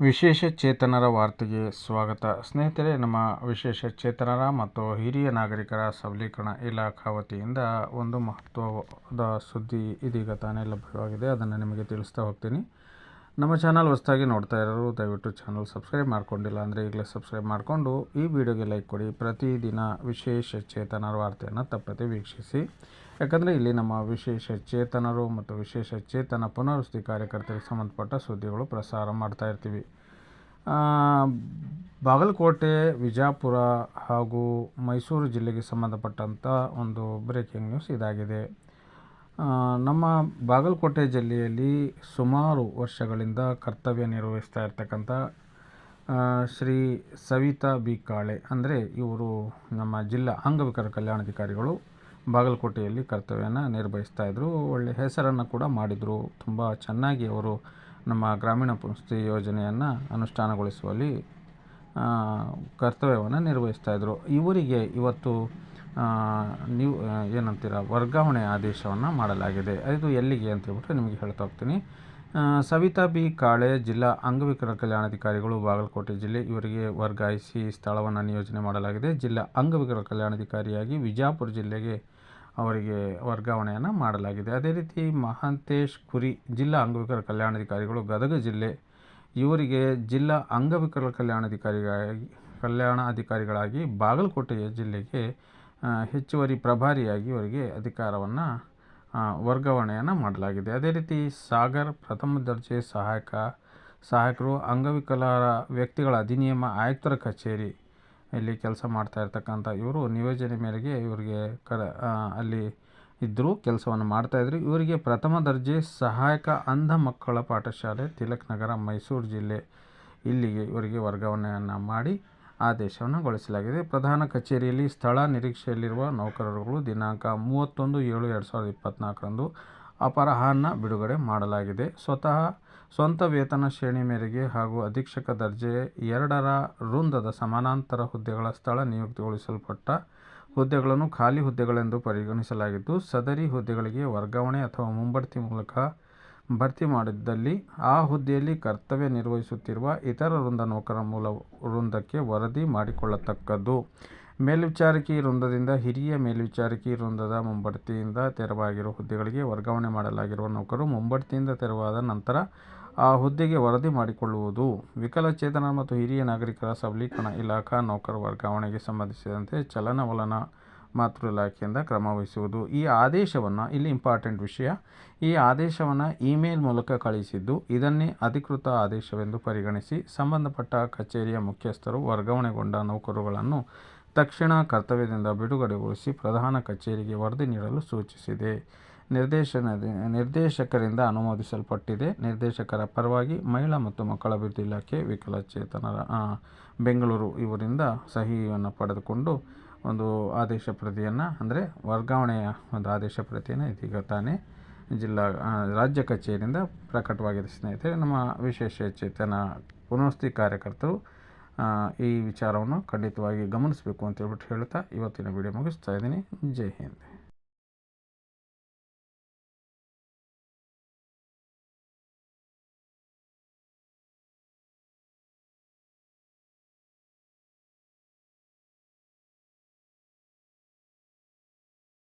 ವಿಶೇಷ ಚೇತನರ ವಾರ್ತೆಗೆ ಸ್ವಾಗತ. ಸ್ನೇಹಿತರೆ, ನಮ್ಮ ವಿಶೇಷ ಚೇತನರ ಮತ್ತು ಹಿರಿಯ ನಾಗರಿಕರ ಸಬಲೀಕರಣ ಇಲಾಖಾ ವತಿಯಿಂದ ಒಂದು ಮಹತ್ವದ ಸುದ್ದಿ ಇದೀಗ ತಾನೇ ಲಭ್ಯವಾಗಿದೆ. ಅದನ್ನು ನಿಮಗೆ ತಿಳಿಸ್ತಾ ಹೋಗ್ತೀನಿ. ನಮ್ಮ ಚಾನಲ್ ಹೊಸದಾಗಿ ನೋಡ್ತಾ ಇರೋರು, ದಯವಿಟ್ಟು ಚಾನಲ್ ಸಬ್ಸ್ಕ್ರೈಬ್ ಮಾಡ್ಕೊಂಡಿಲ್ಲ ಅಂದರೆ ಈಗಲೇ ಸಬ್ಸ್ಕ್ರೈಬ್ ಮಾಡಿಕೊಂಡು ಈ ವಿಡಿಯೋಗೆ ಲೈಕ್ ಕೊಡಿ. ಪ್ರತಿದಿನ ವಿಶೇಷ ಚೇತನರ ವಾರ್ತೆಯನ್ನು ತಪ್ಪದೆ ವೀಕ್ಷಿಸಿ. ಯಾಕಂದರೆ ಇಲ್ಲಿ ನಮ್ಮ ವಿಶೇಷ ಚೇತನರು ಮತ್ತು ವಿಶೇಷ ಚೇತನ ಪುನರ್ವಸತಿ ಕಾರ್ಯಕರ್ತರಿಗೆ ಸಂಬಂಧಪಟ್ಟ ಸುದ್ದಿಗಳು ಪ್ರಸಾರ ಮಾಡ್ತಾ ಇರ್ತೀವಿ. ಬಾಗಲಕೋಟೆ, ವಿಜಾಪುರ ಹಾಗೂ ಮೈಸೂರು ಜಿಲ್ಲೆಗೆ ಸಂಬಂಧಪಟ್ಟಂಥ ಒಂದು ಬ್ರೇಕಿಂಗ್ ನ್ಯೂಸ್ ಇದಾಗಿದೆ. ನಮ್ಮ ಬಾಗಲಕೋಟೆ ಜಿಲ್ಲೆಯಲ್ಲಿ ಸುಮಾರು ವರ್ಷಗಳಿಂದ ಕರ್ತವ್ಯ ನಿರ್ವಹಿಸ್ತಾ ಇರ್ತಕ್ಕಂಥ ಶ್ರೀ ಸವಿತಾ ಬಿ ಕಾಳೆ ಅಂದರೆ ಇವರು ನಮ್ಮ ಜಿಲ್ಲಾ ಅಂಗವಿಕಲ ಕಲ್ಯಾಣಾಧಿಕಾರಿಗಳು ಬಾಗಲಕೋಟೆಯಲ್ಲಿ ಕರ್ತವ್ಯನ ನಿರ್ವಹಿಸ್ತಾ ಇದ್ದರು ಒಳ್ಳೆಯ ಹೆಸರನ್ನು ಕೂಡ ಮಾಡಿದರು. ತುಂಬ ಚೆನ್ನಾಗಿ ಅವರು ನಮ್ಮ ಗ್ರಾಮೀಣ ಪುನಸ್ತಿ ಯೋಜನೆಯನ್ನು ಅನುಷ್ಠಾನಗೊಳಿಸುವಲ್ಲಿ ಕರ್ತವ್ಯವನ್ನು ನಿರ್ವಹಿಸ್ತಾ ಇದ್ದರು ಇವರಿಗೆ ಇವತ್ತು ನೀವು ಏನಂತೀರ, ವರ್ಗಾವಣೆ ಆದೇಶವನ್ನು ಮಾಡಲಾಗಿದೆ. ಇದು ಎಲ್ಲಿಗೆ ಅಂತ ಹೇಳ್ಬಿಟ್ಟು ನಿಮಗೆ ಹೇಳ್ತಾ ಹೋಗ್ತೀನಿ. ಸವಿತಾ ಬಿ. ಕಾಳೆ ಜಿಲ್ಲಾ ಅಂಗವಿಕಲ ಕಲ್ಯಾಣಾಧಿಕಾರಿಗಳು ಬಾಗಲಕೋಟೆ ಜಿಲ್ಲೆ ಇವರಿಗೆ ವರ್ಗಾಯಿಸಿ ಸ್ಥಳವನ್ನು ನಿಯೋಜನೆ ಮಾಡಲಾಗಿದೆ. ಜಿಲ್ಲಾ ಅಂಗವಿಕಲ ಕಲ್ಯಾಣಾಧಿಕಾರಿಯಾಗಿ ವಿಜಾಪುರ ಜಿಲ್ಲೆಗೆ ಅವರಿಗೆ ವರ್ಗಾವಣೆಯನ್ನು ಮಾಡಲಾಗಿದೆ. ಅದೇ ರೀತಿ ಮಹಾಂತೇಶ್ ಕುರಿ ಜಿಲ್ಲಾ ಅಂಗವಿಕಲ ಕಲ್ಯಾಣಾಧಿಕಾರಿಗಳು ಗದಗ ಜಿಲ್ಲೆ ಇವರಿಗೆ ಜಿಲ್ಲಾ ಅಂಗವಿಕಲ ಕಲ್ಯಾಣಾಧಿಕಾರಿಗಾಗಿ ಕಲ್ಯಾಣ ಅಧಿಕಾರಿಗಳಾಗಿ ಬಾಗಲಕೋಟೆಯ ಜಿಲ್ಲೆಗೆ ಹೆಚ್ಚುವರಿ ಪ್ರಭಾರಿಯಾಗಿ ಅವರಿಗೆ ಅಧಿಕಾರವನ್ನು ವರ್ಗಾವಣೆಯನ್ನು ಮಾಡಲಾಗಿದೆ. ಅದೇ ರೀತಿ ಸಾಗರ್ ಪ್ರಥಮ ದರ್ಜೆ ಸಹಾಯಕ, ಸಹಾಯಕರು ಅಂಗವಿಕಲರ ವ್ಯಕ್ತಿಗಳ ಅಧಿನಿಯಮ ಆಯುಕ್ತರ ಕಚೇರಿ ಇಲ್ಲಿ ಕೆಲಸ ಮಾಡ್ತಾ ಇರ್ತಕ್ಕಂಥ ಇವರು ನಿಯೋಜನೆ ಮೇರೆಗೆ ಇವರಿಗೆ ಕರ ಅಲ್ಲಿ ಇದ್ದರು ಕೆಲಸವನ್ನು ಮಾಡ್ತಾಯಿದ್ರು ಇವರಿಗೆ ಪ್ರಥಮ ದರ್ಜೆ ಸಹಾಯಕ ಅಂಧ ಮಕ್ಕಳ ಪಾಠಶಾಲೆ, ತಿಲಕ್ ನಗರ, ಮೈಸೂರು ಜಿಲ್ಲೆ ಇಲ್ಲಿಗೆ ಇವರಿಗೆ ವರ್ಗಾವಣೆಯನ್ನು ಮಾಡಿ ಆದೇಶವನ್ನು ಗೊಳಿಸಲಾಗಿದೆ. ಪ್ರಧಾನ ಕಚೇರಿಯಲ್ಲಿ ಸ್ಥಳ ನಿರೀಕ್ಷೆಯಲ್ಲಿರುವ ನೌಕರರುಗಳು ದಿನಾಂಕ ಮೂವತ್ತೊಂದು ಏಳು ಎರಡು ಸಾವಿರದ ಇಪ್ಪತ್ತ್ನಾಲ್ಕರಂದು ಅಪರಾಹ್ನ ಬಿಡುಗಡೆ ಮಾಡಲಾಗಿದೆ. ಸ್ವತಃ ಸ್ವಂತ ವೇತನ ಶ್ರೇಣಿ ಮೇರೆಗೆ ಹಾಗೂ ಅಧೀಕ್ಷಕ ದರ್ಜೆ ಎರಡರ ವೃಂದದ ಸಮಾನಾಂತರ ಹುದ್ದೆಗಳ ಸ್ಥಳ ನಿಯುಕ್ತಿಗೊಳಿಸಲ್ಪಟ್ಟ ಹುದ್ದೆಗಳನ್ನು ಖಾಲಿ ಹುದ್ದೆಗಳೆಂದು ಪರಿಗಣಿಸಲಾಗಿದ್ದು, ಸದರಿ ಹುದ್ದೆಗಳಿಗೆ ವರ್ಗಾವಣೆ ಅಥವಾ ಮುಂಬಡ್ತಿ ಮೂಲಕ ಭರ್ತಿ ಮಾಡಿದ್ದಲ್ಲಿ ಆ ಹುದ್ದೆಯಲ್ಲಿ ಕರ್ತವ್ಯ ನಿರ್ವಹಿಸುತ್ತಿರುವ ಇತರ ವೃಂದ ನೌಕರ ಮೂಲ ವೃಂದಕ್ಕೆ ವರದಿ ಮಾಡಿಕೊಳ್ಳತಕ್ಕದ್ದು. ಮೇಲ್ವಿಚಾರಕಿ ವೃಂದದಿಂದ ಹಿರಿಯ ಮೇಲ್ವಿಚಾರಕಿ ವೃಂದದ ಮುಂಬಡ್ತಿಯಿಂದ ತೆರವಾಗಿರುವ ಹುದ್ದೆಗಳಿಗೆ ವರ್ಗಾವಣೆ ಮಾಡಲಾಗಿರುವ ನೌಕರು ಮುಂಬಡ್ತಿಯಿಂದ ತೆರವಾದ ನಂತರ ಆ ಹುದ್ದೆಗೆ ವರದಿ ಮಾಡಿಕೊಳ್ಳುವುದು. ವಿಕಲಚೇತನ ಮತ್ತು ಹಿರಿಯ ನಾಗರಿಕರ ಸಬಲೀಕರಣ ಇಲಾಖಾ ನೌಕರ ವರ್ಗಾವಣೆಗೆ ಸಂಬಂಧಿಸಿದಂತೆ ಚಲನವಲನ ಮಾತೃ ಇಲಾಖೆಯಿಂದ ಕ್ರಮವಹಿಸುವುದು ಈ ಆದೇಶವನ್ನು, ಇಲ್ಲಿ ಇಂಪಾರ್ಟೆಂಟ್ ವಿಷಯ, ಈ ಆದೇಶವನ್ನು ಇಮೇಲ್ ಮೂಲಕ ಕಳುಹಿಸಿದ್ದು ಇದನ್ನೇ ಅಧಿಕೃತ ಆದೇಶವೆಂದು ಪರಿಗಣಿಸಿ ಸಂಬಂಧಪಟ್ಟ ಕಚೇರಿಯ ಮುಖ್ಯಸ್ಥರು, ವರ್ಗಾವಣೆಗೊಂಡ ನೌಕರುಗಳನ್ನು ತಕ್ಷಣ ಕರ್ತವ್ಯದಿಂದ ಬಿಡುಗಡೆಗೊಳಿಸಿ ಪ್ರಧಾನ ಕಚೇರಿಗೆ ವರದಿ ನೀಡಲು ಸೂಚಿಸಿದೆ. ನಿರ್ದೇಶನ, ನಿರ್ದೇಶಕರಿಂದ ಅನುಮೋದಿಸಲ್ಪಟ್ಟಿದೆ. ನಿರ್ದೇಶಕರ ಪರವಾಗಿ ಮಹಿಳಾ ಮತ್ತು ಮಕ್ಕಳ ಅಭಿವೃದ್ಧಿ ಇಲಾಖೆ ವಿಕಲಚೇತನರ ಬೆಂಗಳೂರು ಇವರಿಂದ ಸಹಿಯನ್ನು ಪಡೆದುಕೊಂಡು ಒಂದು ಆದೇಶ ಪ್ರತಿಯನ್ನು, ಅಂದರೆ ವರ್ಗಾವಣೆಯ ಒಂದು ಆದೇಶ ಪ್ರತಿಯನ್ನು ಇದೀಗ ತಾನೇ ಜಿಲ್ಲಾ ರಾಜ್ಯ ಕಚೇರಿಯಿಂದ ಪ್ರಕಟವಾಗಿದೆ ಸ್ನೇಹಿತರೆ, ನಮ್ಮ ವಿಶೇಷ ಚೇತನ ಪುನರ್ವಸತಿ ಕಾರ್ಯಕರ್ತರು ಈ ವಿಚಾರವನ್ನು ಖಂಡಿತವಾಗಿ ಗಮನಿಸಬೇಕು ಅಂತ ಹೇಳ್ಬಿಟ್ಟು ಹೇಳ್ತಾ ಇವತ್ತಿನ ವಿಡಿಯೋ ಮುಗಿಸ್ತಾ ಇದ್ದೀನಿ. ಜೈ ಹಿಂದ್.